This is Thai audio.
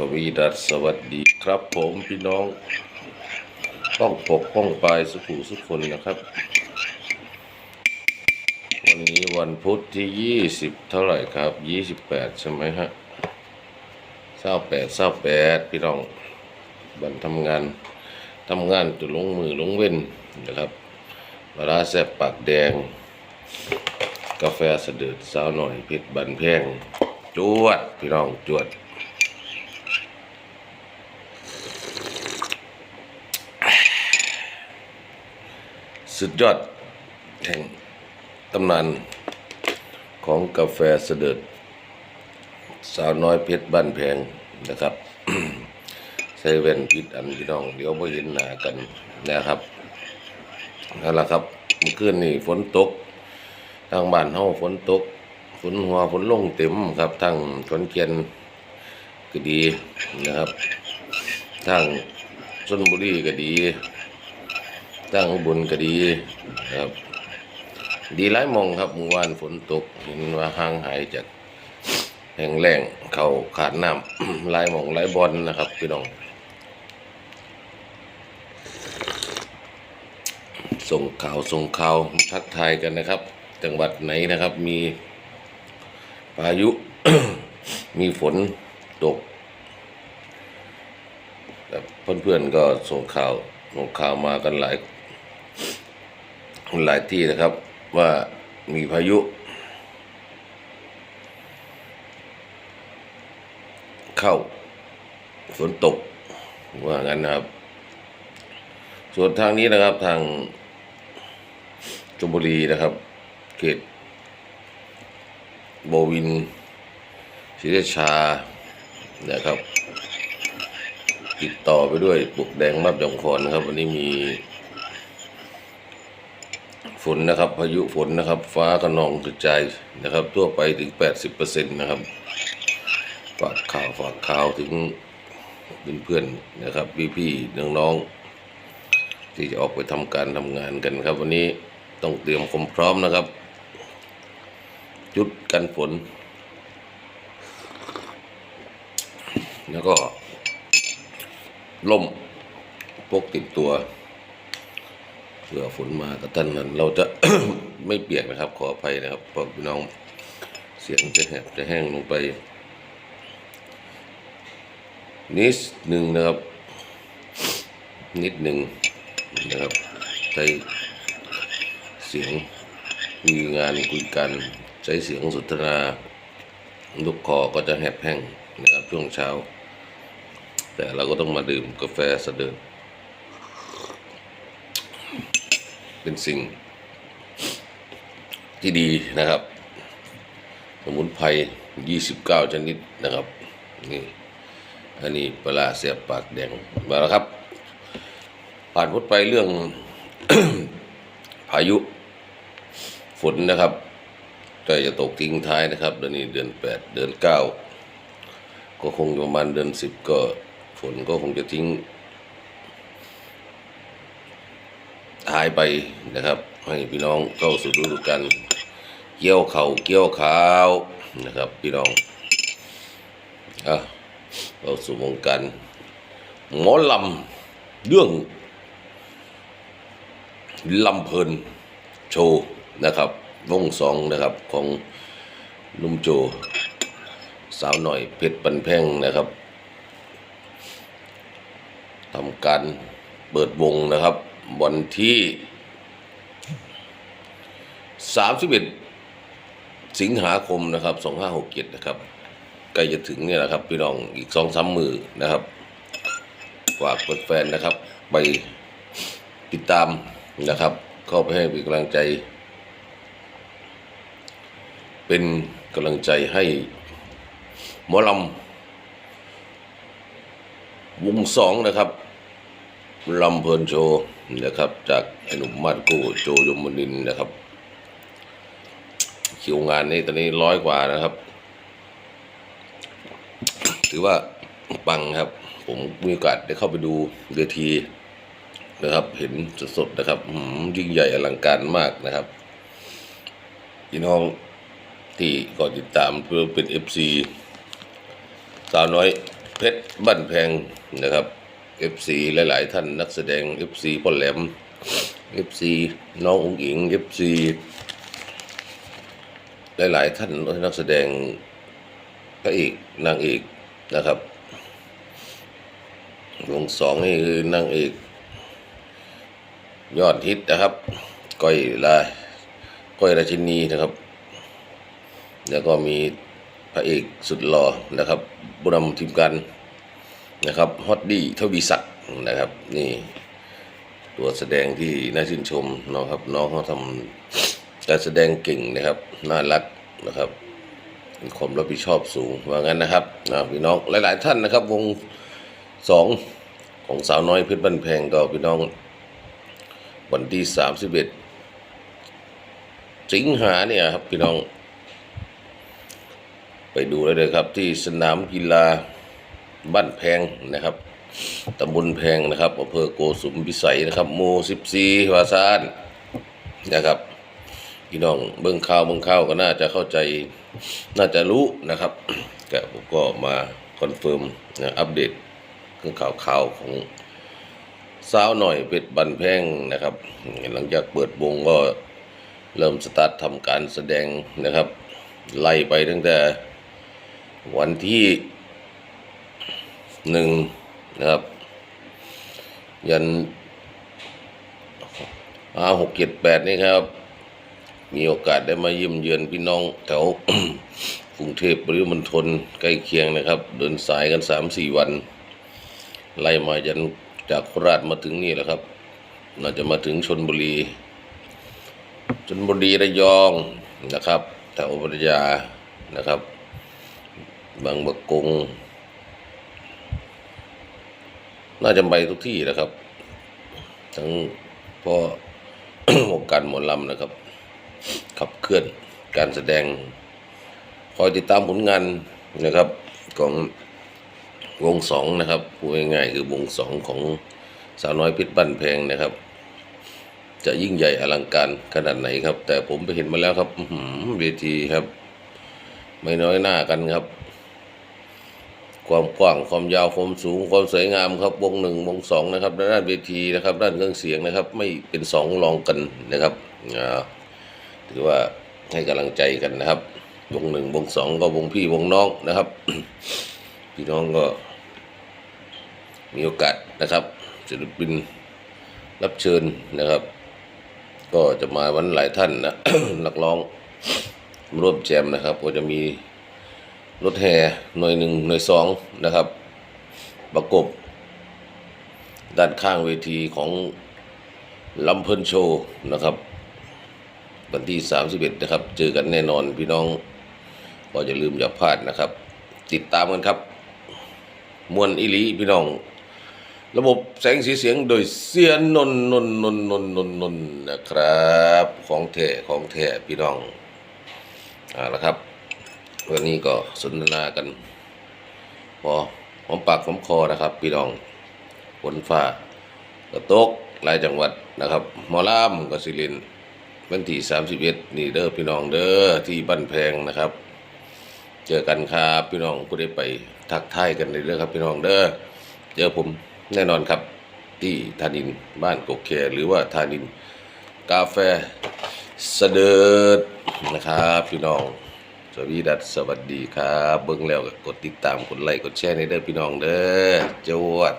สวีดัสสวัสดีครับผมพี่น้องป้องปกป้องปลายสุขุสุขคนนะครับ วันนี้วันพุธที่ยี่สิบเท่าไหร่ครับยี่สิบแปดใช่ไหมฮะเศร้าแปดเศร้าแปดพี่น้องบันทำงานทำงานจะลงมือลงเว้นนะครับปลาแซบปากแดง กาแฟเสด็จสาวหน่อยเพชรบันแพงจวดพี่น้องจวด สุดยอดแห่งตำนานของกาแฟเสด็จสาวน้อยเพชรบ้านแพงนะครับใส่แว่นพิดอันพี่น้อง เดี๋ยวไ่เห็นหน้ากันนะครับนั่นแหละครับเมื่อคืนนี่ฝนตก ทางบ้านเฮาฝนตก ฝนหัวฝนลงเต็มครับทางขอนแก่นก็ดีนะครับทางชลบุรีก็ดี ตั้งอุบุญก็ดีครับ ดีหลายมองครับเมื่อวานฝนตกเห็นว่าห่างหายจากแห้งแล้งเขาขาดน้ำหลายมองหลายบอลนะครับพี่น้อง ส่งข่าวส่งข่าวทักทายกันนะครับ จังหวัดไหนนะครับมีพายุ มีฝนตกเพื่อนๆก็ส่งข่าวส่งข่าวมากันหลาย หลายที่นะครับว่ามีพายุ เข้าฝนตกว่างั้นนะครับ ส่วนทางนี้นะครับทางชลบุรีนะครับ เขตโบวินศรีราชานะครับ ติดต่อไปด้วยปลุกแดงมับยองคอนะครับ วันนี้มี นนะครับพายุฝนนะครับ ฟ้ากระนองกระจายนะครับ ทั่วไปถึง 80%นะครับฝากข่าวฝากข่าวถึงเพื่อนๆนะครับ พี่ๆน้องๆที่จะออกไปทำการทำงานกันครับ วันนี้ต้องเตรียมความพร้อมนะครับจุดกันฝน แล้วก็ล่มพกติดตัว เผื่อฝนมากับท่านนั้น เราจะ ไม่เปียกนะครับ ขออภัยนะครับเพราะพี่น้องเสียงจะแหบจะแห้งลงไป นิดหนึ่งนะครับ นิดหนึ่งนะครับใช้เสียงคุยงานคุยกัน ใช้เสียงสนทนาลูกคอก็จะแหบแห้งนะครับช่วงเช้า แต่เราก็ต้องมาดื่มกาแฟเสด็จ เป็นสิ่ง ที่ดีนะครับ สมุนไพร29ชนิดนะครับนี่อันนี้ปลาร้าเสียบปากแดงมาแล้วครับ ผ่านพ้นไปเรื่อง พายุฝนนะครับใกล้จะตกทิ้งท้ายนะครับเดือนนี้เดือน8เดือน9ก็คงประมาณเดือน10ก็ฝนก็คงจะทิ้ง หายไปนะครับ ให้พี่น้องเข้าสู่ฤดูกาลเกี่ยวเขาวเกี่ยวขาวนะครับ พี่น้องอะเข้าสู่วงการหมอลำเรื่องลำเพลินโชว์นะครับวงสองนะครับของลุมโจ สาวหน่อยเพชรปันแพงนะครับทำการเปิดวงนะครับ วันที่ 31 สิงหาคมนะครับ 2567 นะครับใกล้จะถึงเนี่ยนะครับ พี่น้องอีกสองสามมือนะครับฝากแฟนๆนะครับ ไปติดตามนะครับ เข้าไปให้เป็นกำลังใจ เป็นกำลังใจให้หมอลำวงสองนะครับ ลำเพลินโชว์นะครับ จากไอ้หนุ่มมาดโกโจยมนินนะครับ คิวงานนี้ตอนนี้ร้อยกว่านะครับ ถือว่าปังครับ ผมมีโอกาสได้เข้าไปดูเวทีนะครับ เห็นสดๆนะครับหือยิ่งใหญ่อลังการมากนะครับพี่น้องที่ก่อนติดตามเพื่อเป็น FC สาวน้อยเพชรบ้านแพงนะครับ FC หลาย ๆ ท่านนักแสดง FC พ่อแหลม FC น้ององค์อิง FC หลาย ๆ ท่านนักแสดงพระเอกนางเอกนะครับวงสองนี่คือนางเอก ยอดฮิตนะครับ ก้อยลายก้อยราชินีนะครับ แล้วก็มีพระเอกสุดหล่อนะครับบุรมทีมกัน นะครับฮอตดี้ทวีศักดิ์นะครับนี่ตัวแสดงที่น่าชื่นชมนะครับน้องเขาทำการแสดงเก่งนะครับน่ารักนะครับมีความรับผิดชอบสูงว่างั้นนะครับนะพี่น้องหลาย ๆ ท่านนะครับ วงสองของสาวน้อยเพชรบ้านแพงก็พี่น้อง วันที่สามสิบเอ็ดสิงหาเนี่ยครับพี่น้อง ไปดูเลยครับที่สนามกีฬา บ้านแพงนะครับตำบลแพงนะครับอำเภอโกสุมพิสัยนะครับหมู่สิบสี่วาซานนะครับพี่น้องเบิ่งข่าวเบิ่งข่าวก็น่าจะเข้าใจน่าจะรู้นะครับก็ผมก็มาคอนเฟิร์มนะอัปเดตเรื่องข่าวข่าวของสาวหน่อยเป็ดบันแพงนะครับ หลังจากเปิดวงก็เริ่มสตาร์ททำการแสดงนะครับ ไล่ไปตั้งแต่วันที่ หนึ่งนะครับ ยันอาหกเจ็ดแปดนี่ครับ มีโอกาสได้มาเยี่ยมเยือนพี่น้องแถวกรุงเทพปริมณฑลใกล้เคียงนะครับ เดินสายกันสามสี่วัน ไล่มายันจากโคราชมาถึงนี่แหละครับ น่าจะมาถึงชนบุรีชนบุรีระยองนะครับแถวปัตยานะครับ บางบะกง น่าจะไปทุกที่นะครับ ทั้งเพราะวงการหมอลำนะครับ ขับเคลื่อนการแสดง คอยติดตามผลงานนะครับของวงสองนะครับพูดง่ายๆคือวงสองของสาวน้อยพชรบ้านแพงนะครับ จะยิ่งใหญ่อลังการขนาดไหนครับ แต่ผมไปเห็นมาแล้วครับเวทีครับ ไม่น้อยหน้ากันครับ ความกว้างความยาวความสูงความสวยงามครับวงหนึ่งวงสองนะครับด้านเวทีนะครับ ด้านเครื่องเสียงนะครับ ไม่เป็นสองรองกันนะครับถือว่าให้กำลังใจกันนะครับวงหนึ่งวงสองก็วงพี่วงน้องนะครับ พี่น้องก็ มีโอกาสนะครับศิลปินรับเชิญนะครับ ก็จะมาวันหลายท่านนะนักร้องร่วมแจมนะครับ ก็จะมี รถแห่หน่วยหนึ่งหน่วยสองนะครับ ประกบ ด้านข้างเวทีของลำเพลินโชว์นะครับ วันที่ 31 นะครับ เจอกันแน่นอนพี่น้อง ก็อย่าลืมอย่าพลาดนะครับ ติดตามกันครับ มวนอิลีพี่น้อง ระบบแสงสีเสียงโดยเสียนนนนนนนนนนนนะครับ ของแท้ของแท้พี่น้องเอาละครับ วันนี้ก็สนทนากัน พอหอมปากหอมคอนะครับ พี่น้องฝนฟ้าก็ตกหลายจังหวัดนะครับมอลามก็สิลินวันที่31 นี่เด้อพี่น้องเด้อที่บ้านแพงนะครับ เจอกันครับพี่น้องผู้ได้ไปทักทายกันในเรื่องครับพี่น้องเด้อเจอผมแน่นอนครับที่ธานินบ้านกกแคหรือว่าธานินกาแฟเสดิร์ดนะครับพี่น้อง วีดัสสวัสดีครับ เบิ่งแล้วก็กดติดตามกดไลค์กดแชร์ในเด้อพี่น้องเด้อจวด